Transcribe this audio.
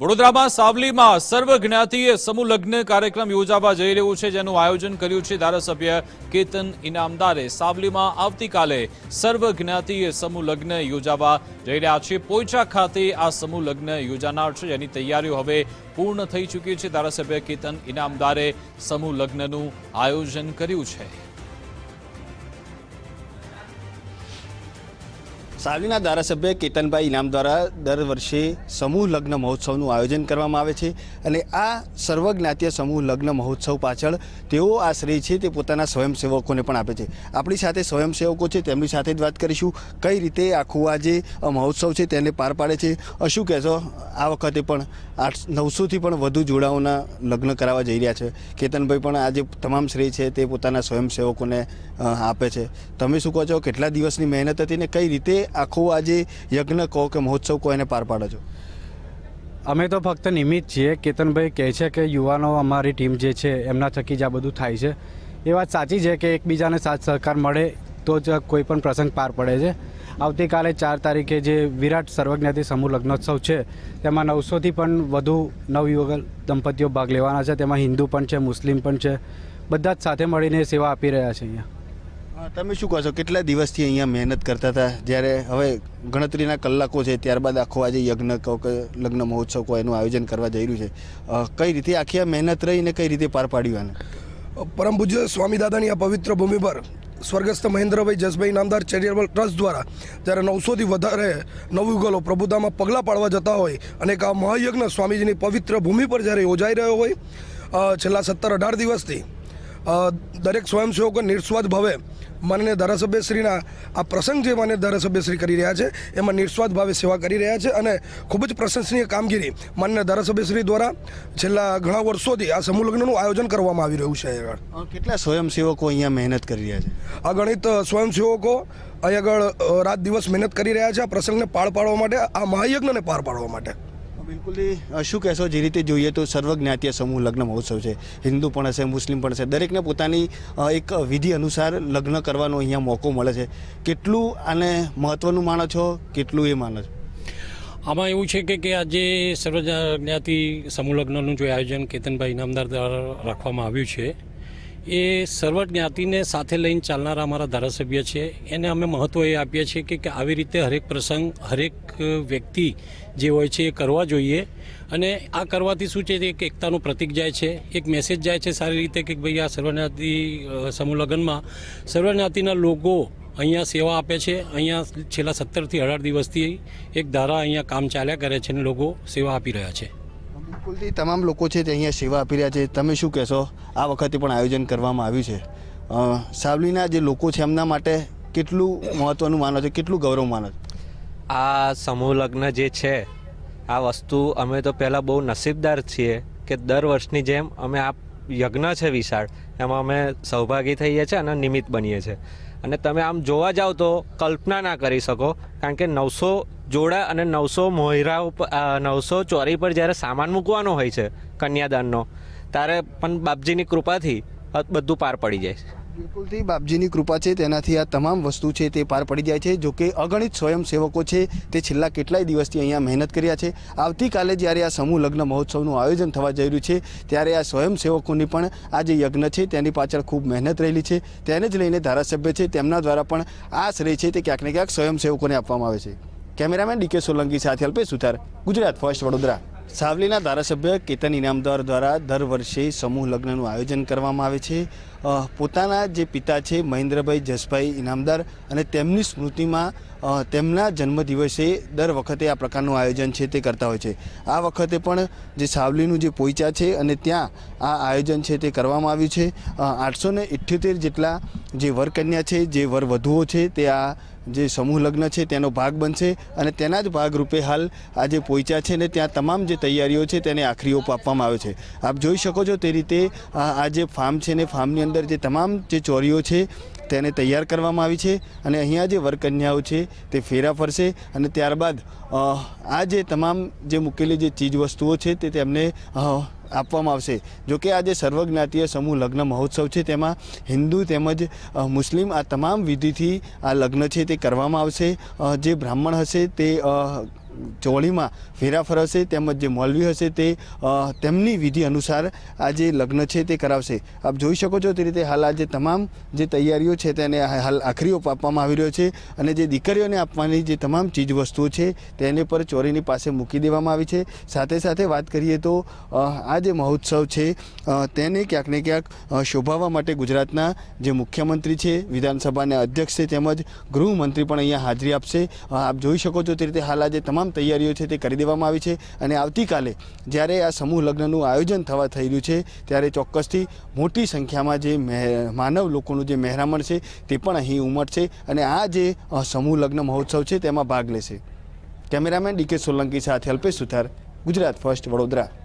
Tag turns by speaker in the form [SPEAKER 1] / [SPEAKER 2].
[SPEAKER 1] વડોદરામાં સાવલીમાં સર્વ જ્ઞાતિય સમૂહ લગ્ન કાર્યક્રમ યોજાવા જઈ રહ્યું છે, જેનું આયોજન કર્યું છે ધારાસભ્ય કેતન ઇનામદારે. સાવલીમાં આવતીકાલે સર્વ જ્ઞાતિય સમૂહ લગ્ન યોજાવા જઈ રહ્યા છે. પોઈચા ખાતે આ સમૂહ લગ્ન યોજાનાર છે, જેની તૈયારીઓ હવે પૂર્ણ થઈ ચૂકી છે. ધારાસભ્ય કેતન ઇનામદારે સમૂહ લગ્નનું આયોજન કર્યું છે.
[SPEAKER 2] સાવલીના ધારાસભ્ય કેતનભાઈ ઇનામ દ્વારા દર વર્ષે સમૂહ લગ્ન મહોત્સવનું આયોજન કરવામાં આવે છે અને આ સર્વજ્ઞાતીય સમૂહ લગ્ન મહોત્સવ પાછળ તેઓ આ શ્રેય છે તે પોતાના સ્વયંસેવકોને પણ આપે છે. આપણી સાથે સ્વયંસેવકો છે, તેમની સાથે જ વાત કરીશું. કઈ રીતે આખું આ જે મહોત્સવ છે તેને પાર પાડે છે? શું કહેશો? આ વખતે પણ આઠ, નવસોથી પણ વધુ જોડાઓના લગ્ન કરાવવા જઈ રહ્યા છે. કેતનભાઈ પણ આ જે તમામ શ્રેય છે તે પોતાના સ્વયંસેવકોને આપે છે. તમે શું કહો છો? કેટલા દિવસની મહેનત હતી ને કઈ રીતે આખો આજે યજ્ઞ કહો કે મહોત્સવ કહો એને પાર પાડો છો?
[SPEAKER 3] અમે તો ફક્ત નિમિત્ત છીએ. કેતનભાઈ કહે છે કે યુવાનો, અમારી ટીમ જે છે, એમના થકી જ આ બધું થાય છે. એ વાત સાચી છે કે એકબીજાને સાથ સહકાર મળે તો જ કોઈ પણ પ્રસંગ પાર પડે છે. આવતીકાલે ચાર તારીખે જે વિરાટ સર્વજ્ઞાતિ સમૂહ લગ્નોત્સવ છે, તેમાં નવસોથી પણ વધુ નવયુવક દંપતીઓ ભાગ લેવાના છે. તેમાં હિન્દુ પણ છે, મુસ્લિમ પણ છે. બધા જ સાથે મળીને સેવા આપી રહ્યા છે અહીંયા.
[SPEAKER 2] તમે શું કહો છો? કેટલા દિવસથી અહીંયા મહેનત કરતા હતા? જ્યારે હવે ગણતરીના કલાકો છે, ત્યારબાદ આખો આજે યજ્ઞ કહો કે લગ્ન મહોત્સવ કહો, એનું આયોજન કરવા જઈ રહ્યું છે. કઈ રીતે આખી આ મહેનત રહી ને કઈ રીતે પાર પાડ્યું આને?
[SPEAKER 4] પરમ પૂજ્ય સ્વામી દાદાની આ પવિત્ર ભૂમિ પર સ્વર્ગસ્થ મહેન્દ્રભાઈ જસભાઈ નામદાર ચેરિટેબલ ટ્રસ્ટ દ્વારા જ્યારે નવસોથી વધારે નવયુગલો પ્રભુતામાં પગલાં પાડવા જતા હોય અને એક આ મહાયજ્ઞ સ્વામીજીની પવિત્ર ભૂમિ પર જ્યારે યોજાઈ રહ્યો હોય છેલ્લા સત્તર અઢાર દિવસથી દરેક સ્વયંસેવકો નિસ્વાર્થ ભાવે માનનીય ધારાસભ્યશ્રીના આ પ્રસંગ જે માન્ય ધારાસભ્યશ્રી કરી રહ્યા છે એમાં નિસ્વાર્થ ભાવે સેવા કરી રહ્યા છે અને ખૂબ જ પ્રશંસનીય કામગીરી માન્ય ધારાસભ્યશ્રી દ્વારા છેલ્લા ઘણા વર્ષોથી આ સમૂહ લગ્નનું આયોજન કરવામાં આવી રહ્યું છે આગળ.
[SPEAKER 2] કેટલા સ્વયંસેવકો અહીંયા મહેનત કરી રહ્યા છે?
[SPEAKER 4] આ ગણિત સ્વયંસેવકો અહીં આગળ રાત દિવસ મહેનત કરી રહ્યા છે આ પ્રસંગને પાર પાડવા માટે આ મહાયજ્ઞને પાર પાડવા માટે.
[SPEAKER 2] બિલકુલ શું કહેશો? જે રીતે જોઈએ તો સર્વજ્ઞાતીય સમૂહ લગ્ન મહોત્સવ છે. હિન્દુ પણ હશે, મુસ્લિમ પણ હશે. દરેકને પોતાની એક વિધિ અનુસાર લગ્ન કરવાનો અહીંયા મોકો મળે છે. કેટલું આને મહત્ત્વનું માનો છો? કેટલું એ માનો છો?
[SPEAKER 5] આમાં એવું છે કે કે આજે સર્વજ્ઞાતિ સમૂહ લગ્નનું જે આયોજન કેતનભાઈ ઇનામદાર દ્વારા રાખવામાં આવ્યું છે એ સર્વ જ્ઞાતિને સાથે લઈને ચાલનારા અમારા ધારાસભ્ય છે. એને અમે મહત્ત્વ એ આપીએ છીએ કે કે આવી રીતે હરેક પ્રસંગ, હરેક વ્યક્તિ જે હોય છે એ કરવા જોઈએ. અને આ કરવાથી શું છે, એક એકતાનું પ્રતીક જાય છે. એક મેસેજ જાય છે સારી રીતે કે ભાઈ આ સર્વજ્ઞાતિ સમૂહ લગ્નમાં સર્વજ્ઞાતિના લોકો અહીંયા સેવા આપે છે. અહીંયા છેલ્લા સત્તરથી અઢાર દિવસથી એક ધારા અહીંયા કામ ચાલ્યા કરે છે અને લોકો સેવા આપી રહ્યા છે.
[SPEAKER 2] બિલકુલથી તમામ લોકો છે તે અહીંયા સેવા આપી રહ્યા છે. તમે શું કહેશો? આ વખતે પણ આયોજન કરવામાં આવ્યું છે. સાવલીના જે લોકો છે, એમના માટે કેટલું મહત્ત્વનું માનો છે? કેટલું ગૌરવ માનો છો?
[SPEAKER 6] આ સમૂહ લગ્ન જે છે, આ વસ્તુ અમે તો પહેલાં બહુ નસીબદાર છીએ કે દર વર્ષની જેમ અમે આ યજ્ઞ છે વિશાળ, એમાં અમે સૌભાગી થઈએ છીએ અને નિમિત્ત બનીએ છીએ. અને તમે આમ જોવા જાઓ તો કલ્પના ના કરી શકો, કારણ કે નવસો જોડા અને નવસો મોહરા ઉપર નવસો ચોરી પર જ્યારે સામાન મૂકવાનો હોય છે કન્યાદાનનો, ત્યારે પણ બાપજીની કૃપાથી બધું પાર પડી જાય છે.
[SPEAKER 2] બિલકુલથી બાપજીની કૃપા છે, તેનાથી આ તમામ વસ્તુ છે તે પાર પડી જાય છે, જોકે અગણિત સ્વયંસેવકો છે તે છેલ્લા કેટલાય દિવસથી અહીંયા મહેનત કર્યા છે. આવતીકાલે જ્યારે આ સમૂહ લગ્ન મહોત્સવનું આયોજન થવા જઈ રહ્યું છે, ત્યારે આ સ્વયંસેવકોની પણ આ જે યજ્ઞ છે તેની પાછળ ખૂબ મહેનત રહેલી છે. તેને જ લઈને ધારાસભ્ય છે તેમના દ્વારા પણ આ શ્રેય છે તે ક્યાંક ને ક્યાંક સ્વયંસેવકોને આપવામાં આવે છે. કેમેરામેન ડીકે સોલંકી સાથે અલ્પેશ સુથાર ગુજરાત ફર્સ્ટ વડોદરા. સાવલીના ધારાસભ્ય કેતન ઇનામદાર દ્વારા દર વર્ષે સમૂહ લગ્નનું આયોજન કરવામાં આવે છે. પોતાના જે પિતા છે, મહેન્દ્રભાઈ જસભાઈ ઇનામદાર અને તેમની સ્મૃતિમાં તેમના જન્મદિવસે દર વખતે આ પ્રકારનું આયોજન છે તે કરતા હોય છે. આ વખતે પણ જે સાવલીનું જે પોઈચા છે અને ત્યાં આ આયોજન છે તે કરવામાં આવ્યું છે. આઠસો ને ઇઠ્યોતેર જેટલા જે વરકન્યા છે, જે વરવધુઓ છે તે આ જે સમૂહ લગ્ન છે તેનો ભાગ બનશે અને તેના જ ભાગરૂપે હાલ આ જે પોઈચા છે ને ત્યાં તમામ જે તૈયારીઓ છે તેને આખરી ઓપ આપવામાં આવે છે. આપ જોઈ શકો છો તે રીતે આ જે ફાર્મ છે ને ફાર્મની અંદર જે તમામ જે ચોરીઓ છે તેને તૈયાર કરવામાં આવી છે અને અહીંયા જે વરકન્યાઓ છે તે ફેરા ફરશે અને ત્યારબાદ આ જે તમામ જે મૂકેલી જે ચીજ વસ્તુઓ છે તે તેમને આપવામાં આવશે. જો કે આ જે સર્વજ્ઞાતીય સમૂહ લગ્ન મહોત્સવ છે તેમાં હિન્દુ તેમજ મુસ્લિમ આ તમામ વિધિથી આ લગ્ન છે તે કરવામાં આવશે. જે બ્રાહ્મણ હશે તે ચોળીમાં ફેરાફર હશે તેમજ જે મોલવી હશે તે તેમની વિધિ અનુસાર આ જે લગ્ન છે તે કરાવશે. આપ જોઈ શકો છો તે રીતે હાલ આ જે તમામ જે તૈયારીઓ છે તેને હાલ આખરી ઓપ આપવામાં આવી રહ્યો છે અને જે દીકરીઓને આપવાની જે તમામ ચીજ વસ્તુઓ છે તેને પર ચોરીની પાસે મૂકી દેવામાં આવી છે. સાથે સાથે વાત કરીએ તો આ જે મહોત્સવ છે તેને ક્યાંક ને ક્યાંક શોભાવવા માટે ગુજરાતના જે મુખ્યમંત્રી છે, વિધાનસભાના અધ્યક્ષ છે તેમજ ગૃહમંત્રી પણ અહીંયા હાજરી આપશે. આપ જોઈ શકો છો તે રીતે હાલ આ જે તમામ તૈયારીઓ છે તે કરી દેવામાં આવી છે અને આવતીકાલે જ્યારે આ સમૂહ લગ્નનું આયોજન થવા થઈ રહ્યું છે, ત્યારે ચોક્કસથી મોટી સંખ્યામાં જે માનવ લોકોનું જે મહેરામણ છે તે પણ અહીં ઉમટશે અને આ જે સમૂહ લગ્ન મહોત્સવ છે તેમાં ભાગ લેશે. કેમેરામેન ડીકે સોલંકી સાથે અલ્પેશ સુથાર, ગુજરાત ફર્સ્ટ વડોદરા.